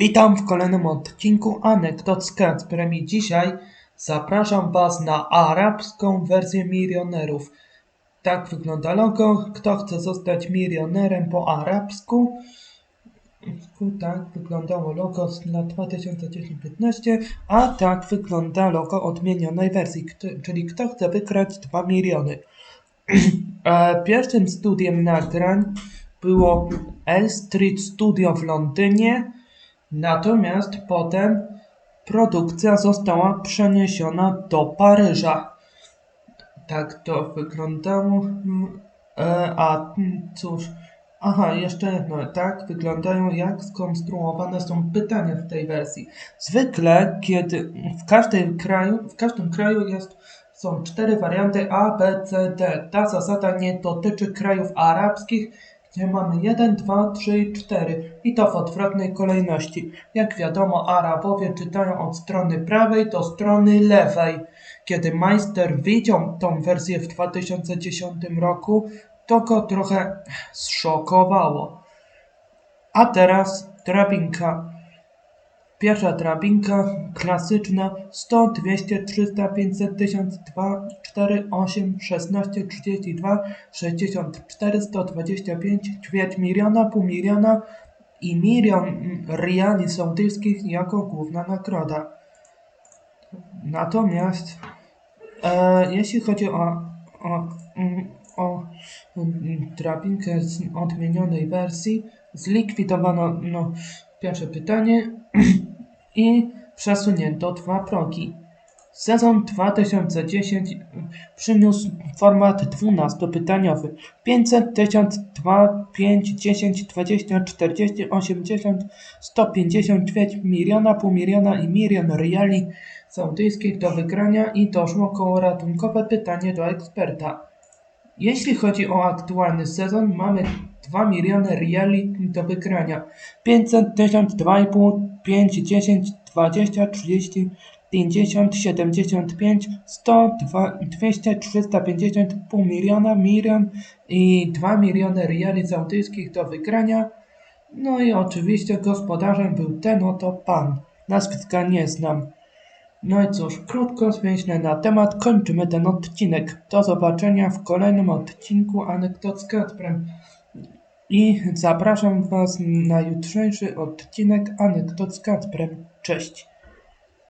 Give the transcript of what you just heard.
Witam w kolejnym odcinku Anegdot z Kacprem dzisiaj zapraszam Was na arabską wersję milionerów. Tak wygląda logo. Kto chce zostać milionerem po arabsku? Tak wyglądało logo na 2010-15, a tak wygląda logo odmienionej wersji, czyli kto chce wygrać 2 miliony. E, pierwszym studiem nagrań było L Street Studio w Londynie, natomiast potem produkcja została przeniesiona do Paryża. Tak to wyglądało. E, a cóż, aha, jeszcze jedno, tak wyglądają jak skonstruowane są pytania w tej wersji. Zwykle, kiedy w każdym kraju, w każdym kraju jest są cztery warianty A, B, C, D. Ta zasada nie dotyczy krajów arabskich, gdzie mamy 1, 2, 3 i 4 i to w odwrotnej kolejności. Jak wiadomo, Arabowie czytają od strony prawej do strony lewej. Kiedy Meister widział tą wersję w 2010 roku, to go trochę zszokowało. A teraz drabinka. Pierwsza drabinka klasyczna 100, 200, 300, 500, 1000, 2, 4, 8, 16, 32, 64, 125, ćwierć miliona, pół miliona i milion riali saudyjskich jako główna nagroda. Natomiast e, jeśli chodzi o, o, o drabinkę z odmienionej wersji, zlikwidowano no, pierwsze pytanie i przesunięto dwa progi. Sezon 2010 przyniósł format 12-pytaniowy. 500, 1000, 2, 5, 10, 20, 40, 80, 150, ćwierć miliona, pół miliona i milion riali saudyjskich do wygrania i doszło koło ratunkowe pytanie do eksperta. Jeśli chodzi o aktualny sezon, mamy 2 miliony riali do wygrania. 500, 1000, 2,5, 5, 10, 20, 30, 50, 75, 100, 200, 350, pół miliona, milion i 2 miliony riali saudyjskich do wygrania. No i oczywiście gospodarzem był ten oto pan. Nazwiska nie znam. No i cóż, krótko, zwięźle na temat, kończymy ten odcinek. Do zobaczenia w kolejnym odcinku Anegdot z Kacprem. I zapraszam Was na jutrzejszy odcinek Anegdot z Kacprem. Cześć!